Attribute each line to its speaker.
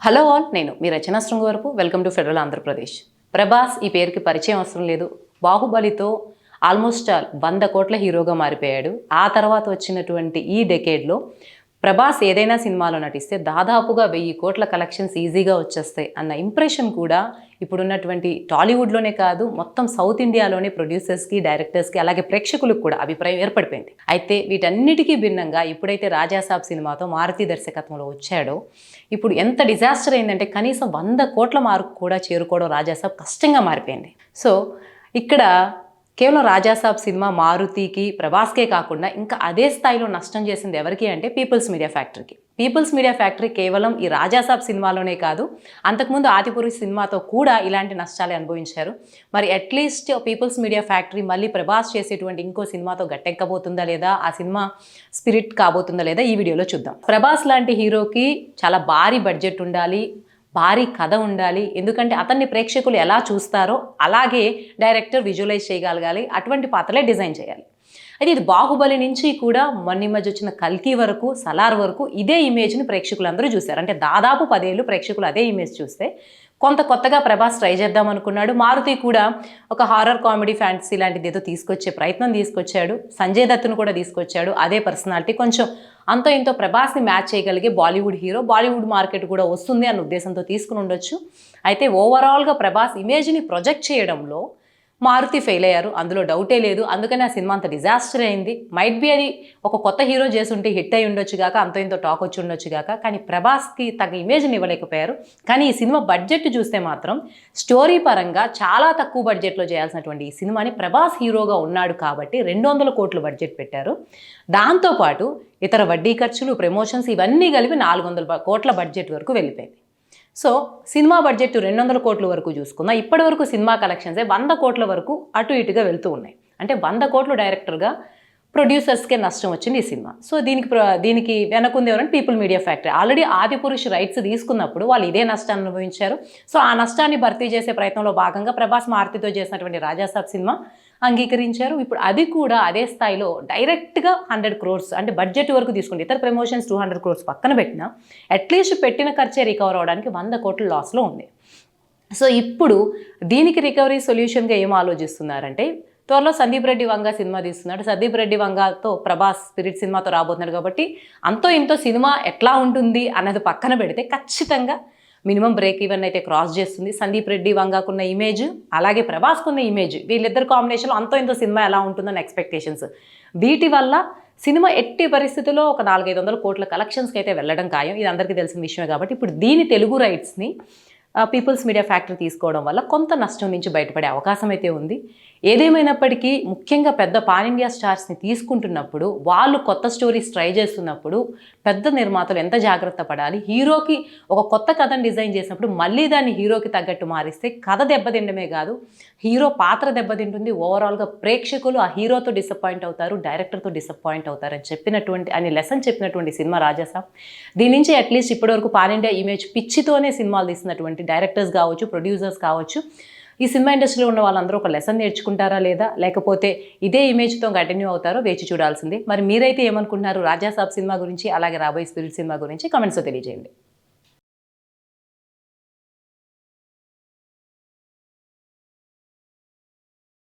Speaker 1: Hello all నేను మీ Rachana Srungavarapu welcome to federal Andhra Pradesh Prabhas ఈ పేరుకి పరిచయం అవసరం లేదు. బాహుబలితో ఆల్మోస్ట్ ఆల్ వంద కోట్ల హీరోగా మారిపోయాడు. ఆ తర్వాత వచ్చినటువంటి ఈ డెకేడ్లో ప్రభాస్ ఏదైనా సినిమాలో నటిస్తే దాదాపుగా వెయ్యి కోట్ల కలెక్షన్స్ ఈజీగా వచ్చేస్తాయి అన్న ఇంప్రెషన్ కూడా ఇప్పుడున్నటువంటి టాలీవుడ్లోనే కాదు మొత్తం సౌత్ ఇండియాలోనే ప్రొడ్యూసర్స్కి డైరెక్టర్స్కి అలాగే ప్రేక్షకులకు కూడా అభిప్రాయం ఏర్పడిపోయింది. అయితే వీటన్నిటికీ భిన్నంగా ఇప్పుడైతే రాజాసాబ్ సినిమాతో మారుతి దర్శకత్వంలో వచ్చాడో ఇప్పుడు ఎంత డిజాస్టర్ అయిందంటే కనీసం వంద కోట్ల మార్కు కూడా చేరుకోవడం రాజాసాబ్ కష్టంగా మారిపోయింది. సో ఇక్కడ కేవలం రాజాసాబ్ సినిమా మారుతికి ప్రభాస్కే కాకుండా ఇంకా అదే స్థాయిలో నష్టం చేసింది ఎవరికి అంటే పీపుల్స్ మీడియా ఫ్యాక్టరీకి. పీపుల్స్ మీడియా ఫ్యాక్టరీ కేవలం ఈ రాజాసాబ్ సినిమాలోనే కాదు అంతకుముందు ఆదిపురుష్ సినిమాతో కూడా ఇలాంటి నష్టాలే అనుభవించారు. మరి అట్లీస్ట్ పీపుల్స్ మీడియా ఫ్యాక్టరీ మళ్ళీ ప్రభాస్ చేసేటువంటి ఇంకో సినిమాతో గట్టెక్కబోతుందా లేదా ఆ సినిమా స్పిరిట్ కాబోతుందా లేదా ఈ వీడియోలో చూద్దాం. ప్రభాస్ లాంటి హీరోకి చాలా భారీ బడ్జెట్ ఉండాలి భారీ కథ ఉండాలి. ఎందుకంటే అతన్ని ప్రేక్షకులు ఎలా చూస్తారో అలాగే డైరెక్టర్ విజువలైజ్ చేయగలగాలి. అటువంటి పాత్రలే డిజైన్ చేయాలి. అయితే ఇది బాహుబలి నుంచి కూడా మొన్న మధ్య వచ్చిన కల్కి వరకు సలార్ వరకు ఇదే ఇమేజ్ని ప్రేక్షకులందరూ చూశారు. అంటే దాదాపు పదేళ్ళు ప్రేక్షకులు అదే ఇమేజ్ చూస్తే కొంత కొత్తగా ప్రభాస్ ట్రై చేద్దాం అనుకున్నాడు. మారుతి కూడా ఒక హారర్ కామెడీ ఫ్యాంటసీ లాంటిది ఏదో తీసుకొచ్చే ప్రయత్నం తీసుకొచ్చాడు. సంజయ్ దత్తును కూడా తీసుకొచ్చాడు. అదే పర్సనాలిటీ కొంచెం అంతో ఇంతో ప్రభాస్ని మ్యాచ్ చేయగలిగే బాలీవుడ్ హీరో బాలీవుడ్ మార్కెట్ కూడా వస్తుంది అన్న ఉద్దేశంతో తీసుకుని ఉండొచ్చు. అయితే ఓవరాల్గా ప్రభాస్ ఇమేజ్ని ప్రొజెక్ట్ చేయడంలో మారుతి ఫెయిల్ అయ్యారు. అందులో డౌటే లేదు. అందుకని ఆ సినిమా అంత డిజాస్టర్ అయింది. మైట్ బి అది ఒక కొత్త హీరో చేస్తుంటే హిట్ అయి ఉండొచ్చు గాక అంత ఇంత టాక్ వచ్చి ఉండొచ్చు గాక. కానీ ప్రభాస్కి తగ్గ ఇమేజ్ని ఇవ్వలేకపోయారు. కానీ ఈ సినిమా బడ్జెట్ చూస్తే మాత్రం స్టోరీ పరంగా చాలా తక్కువ బడ్జెట్లో చేయాల్సినటువంటి ఈ సినిమాని ప్రభాస్ హీరోగా ఉన్నాడు కాబట్టి రెండు వందల కోట్లు బడ్జెట్ పెట్టారు. దాంతోపాటు ఇతర వడ్డీ ఖర్చులు ప్రమోషన్స్ ఇవన్నీ కలిపి నాలుగు వందల కోట్ల బడ్జెట్ వరకు వెళ్ళిపోయింది. సో సినిమా బడ్జెట్ రెండు వందల కోట్ల వరకు చూసుకున్నా ఇప్పటి వరకు సినిమా కలెక్షన్సే వంద కోట్ల వరకు అటు ఇటుగా వెళ్తూ ఉన్నాయి. అంటే వంద కోట్లు డైరెక్టర్గా ప్రొడ్యూసర్స్కే నష్టం వచ్చింది ఈ సినిమా. సో దీనికి ప్ర- దీనికి వెనకుంది ఎవరంటే people media factory. Already Adipurush rights తీసుకున్నప్పుడు వాళ్ళు ఇదే నష్టాన్ని అనుభవించారు. సో ఆ నష్టాన్ని భర్తీ చేసే ప్రయత్నంలో భాగంగా ప్రభాస్ మారుతితో చేసినటువంటి రాజాసాబ్ సినిమా అంగీకరించారు. ఇప్పుడు అది కూడా అదే స్థాయిలో డైరెక్ట్గా హండ్రెడ్ క్రోర్స్ అంటే బడ్జెట్ వరకు తీసుకుంటే ఇతర ప్రమోషన్స్ టూ హండ్రెడ్ క్రోర్స్ పక్కన పెట్టినా అట్లీస్ట్ పెట్టిన ఖర్చే రికవర్ అవడానికి వంద కోట్ల లాస్లో ఉంది. సో ఇప్పుడు దీనికి రికవరీ సొల్యూషన్గా ఏం ఆలోచిస్తున్నారంటే త్వరలో సందీప్ రెడ్డి వంగ సినిమా తీస్తున్నాడు. సందీప్ రెడ్డి వంగతో ప్రభాస్ స్పిరిట్ సినిమాతో రాబోతున్నాడు కాబట్టి అంతో ఇంతో సినిమా ఎట్లా ఉంటుంది అన్నది పక్కన పెడితే ఖచ్చితంగా మినిమం బ్రేక్ ఈవెన్ అయితే క్రాస్ చేస్తుంది. సందీప్ రెడ్డి వంగాకున్న ఇమేజ్ అలాగే ప్రభాస్కున్న ఇమేజ్ వీళ్ళిద్దరు కాంబినేషన్లో అంతో ఇంతో సినిమా ఎలా ఉంటుందని ఎక్స్పెక్టేషన్స్. వీటి వల్ల సినిమా ఎట్టి పరిస్థితుల్లో ఒక నాలుగైదు వందల కోట్ల కలెక్షన్స్కి అయితే వెళ్ళడం ఖాయం. ఇది అందరికీ తెలిసిన విషయమే కాబట్టి ఇప్పుడు దీని తెలుగు రైట్స్ని పీపుల్స్ మీడియా ఫ్యాక్టరీ తీసుకోవడం వల్ల కొంత నష్టం నుంచి బయటపడే అవకాశం అయితే ఉంది. ఏదేమైనప్పటికీ ముఖ్యంగా పెద్ద పాన్ ఇండియా స్టార్స్ని తీసుకుంటున్నప్పుడు వాళ్ళు కొత్త స్టోరీస్ ట్రై చేస్తున్నప్పుడు పెద్ద నిర్మాతలు ఎంత జాగ్రత్త పడాలి? హీరోకి ఒక కొత్త కథను డిజైన్ చేసినప్పుడు మళ్ళీ దాన్ని హీరోకి తగ్గట్టు మారిస్తే కథ దెబ్బతిండమే కాదు హీరో పాత్ర దెబ్బతింటుంది ఓవరాల్గా ప్రేక్షకులు ఆ హీరోతో డిసప్పాయింట్ అవుతారు డైరెక్టర్తో డిసప్పాయింట్ అవుతారు అని చెప్పినటువంటి అని లెసన్ చెప్పినటువంటి సినిమా రాజాసాబ్ దీని నుంచి అట్లీస్ట్ ఇప్పటివరకు పాన్ ఇండియా ఇమేజ్ పిచ్చితోనే సినిమాలు తీసినటువంటి డైరెక్టర్స్ కావచ్చు ప్రొడ్యూసర్స్ కావచ్చు ఈ సినిమా ఇండస్ట్రీలో ఉన్న వాళ్ళందరూ ఒక లెసన్ నేర్చుకుంటారా లేదా? లేకపోతే ఇదే ఇమేజ్తో కంటిన్యూ అవుతారో వేచి చూడాల్సిందే. మరి మీరైతే ఏమనుకుంటున్నారు? రాజాసాబ్ సినిమా గురించి అలాగే రాబోయే స్పిరిట్ సినిమా గురించి కమెంట్స్లో తెలియజేయండి.